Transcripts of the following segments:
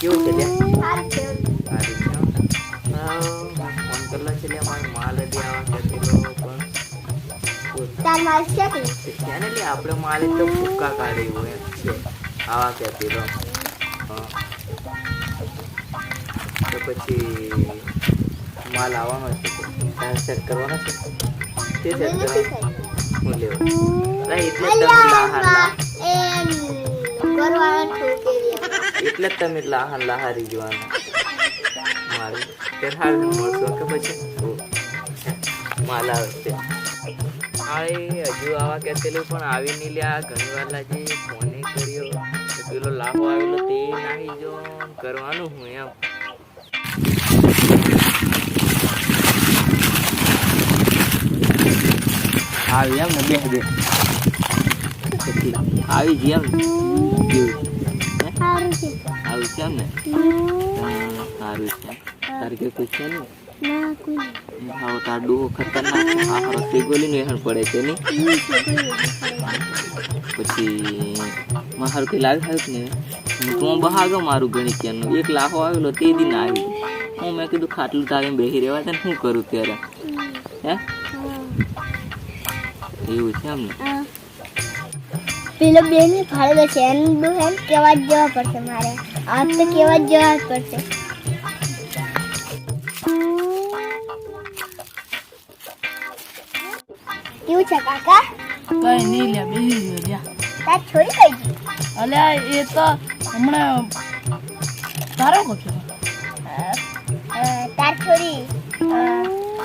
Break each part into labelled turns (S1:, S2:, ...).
S1: કેવું છે લે
S2: સારું છે.
S1: સારું છે એમ ને? હા, ફોન કરલા છે લે મારે માલ હજી આવા કહેતો પણ
S2: તાર માલ છે કે
S1: તે લે આપણે માલ તો ફૂકા કાઢે એવું એમ છે. આવા કે તો તો પછી માલ આવવાનો છે સેટ કરવાનો છે? તે સેટ કરવાનો? હું લેવો. એટલે જ તમે લાહાર લા-
S2: ઠોકેલી
S1: એટલે જ તમે લાહન લહારી જવાનું. મારું તે હાલ મળશો કે પછી? માલ આવે છે. હજુ આવા કહેતેલું પણ આવી નહીં લ્યા. ઘણી વાર લાગે ફોને કર્યો પેલો લાભો આવેલો તે નાહી જો કરવાનું હું એમ. આવી એમ ને બે આવી જ કેવું છે? હે?
S2: સારું છે
S1: ને હા, સારું છે તારે કે કોઈ છે ને
S2: ના કોઈ
S1: હાવ તાર ડોહો ખતરનાક હા હેણ પડે છે પછી મારું કઈ લાવી આવ્યું ને હું બહાગો મારું ગણિત ક્યાંનું એક લાખો આવેલો તે દિન ના આવી હું મેં કીધું ખાટલું તારે બેસી રહેવા તને શું કરું ત્યારે હે એવું છે એમ ને
S2: પેલો બેન ફાળેલો છે. એમ ડો એમ જ જવા પડશે મારે. આ તો કેવા જ જવા જ પડશે. કેવું છે કાકા?
S3: કઈ નહીં લે બેસી ગયો લ્યા.
S2: તાર છોડી કઈ ગઈ
S3: અલ્યા એ તો હમણાં તારો કો છે
S2: તાર છોડી.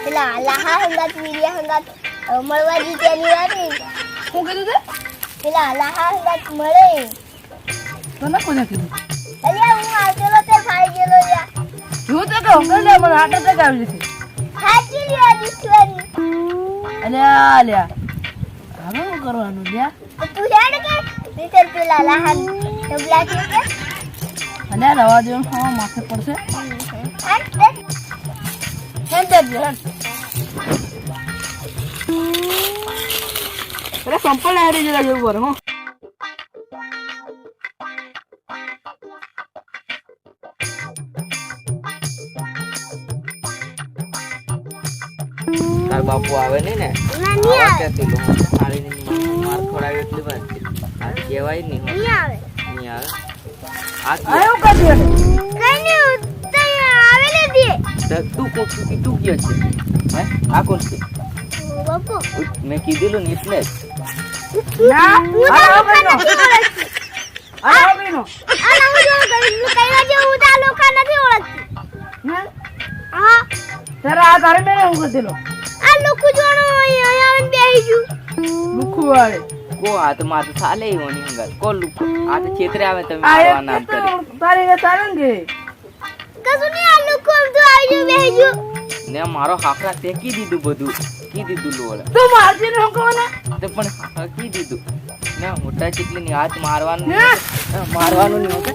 S2: પેલા લાહા હંગાત મીડિયા હંગાત મળવા જી તેની વારી.
S3: શું કીધું તે?
S2: પેલા લાહા હંગાત મળે.
S3: તને કોને કીધું?
S2: અલ્યા હું આવતેલો તે ફાઈ ગયેલો
S3: જોયું તો કે હમણાં મને હાર્ટ એટેક આવી જશે.
S2: સાચી લ્યા દુશ્મની
S3: અલ્યા અલ્યા. હવે શું કરવાનું લ્યા?
S2: તો હેડ કે? નીતર પેલા લાહા ડબલા છે કે?
S3: અલ્યા રવા દે હા માથે પડશે.
S2: હેડ
S3: હેડ હેડ. અરે સંપલ હારી જરા જેવું પર હો
S1: તાર બાપુ આવે નહીં ને
S2: ના નહીં
S1: આવા
S2: આવે
S1: ક્યાંથી લો? થાળીને માર ખવડાવ્યો એટલી વાર આ કહેવાય નહીં
S2: નહીં આવે
S1: નહીં આવે આ
S3: આયો કાઢી
S2: કઈ નહીં ઉત્તર આવે ને દે
S1: તો તું કોક તું છે હે આ કોણ છે
S2: બાપુ
S1: મેં કીધેલું ને એટલે જ
S3: ના
S1: કો આ તો મારે ચાલે એવો નહીં કો લુકો આ તો છેતરે આવે તમે મારવા નામ કરી.
S3: તારે તારે કે?
S2: કશું નહીં આ લોકો આમ તો આવી ગયું બેહી ગયું
S1: ને મારો હાકરા તે કી દીધું બધું? કી દીધું લોડ
S3: તું મારતી ને
S1: તે પણ કી દીધું? ને મોટા ચીકલી ની હાથ મારવાનું મારવાનું નહીં ઓકે?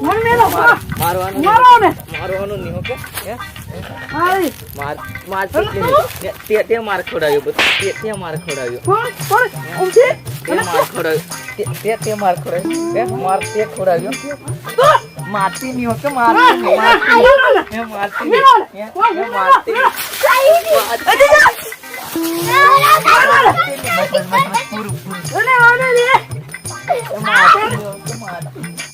S1: મારવાનું
S3: મારો ને.
S1: મારવાનું નહીં ઓકે? માર માર ચીકલી તે- તે માર ખોડાયો બધું. તે તે માર ખોડાયો
S3: કોણ કોણ? ઊંચી
S1: તે માર ખોડાયો તે તે માર ખોડાયો તે માર તે ખવડાવ્યો. મારતી નહીં ઓકે? મારતી નહીં મારતી નહીં. મારતી નહીં. મારતી નહીં. પૂરું પૂરું
S3: અને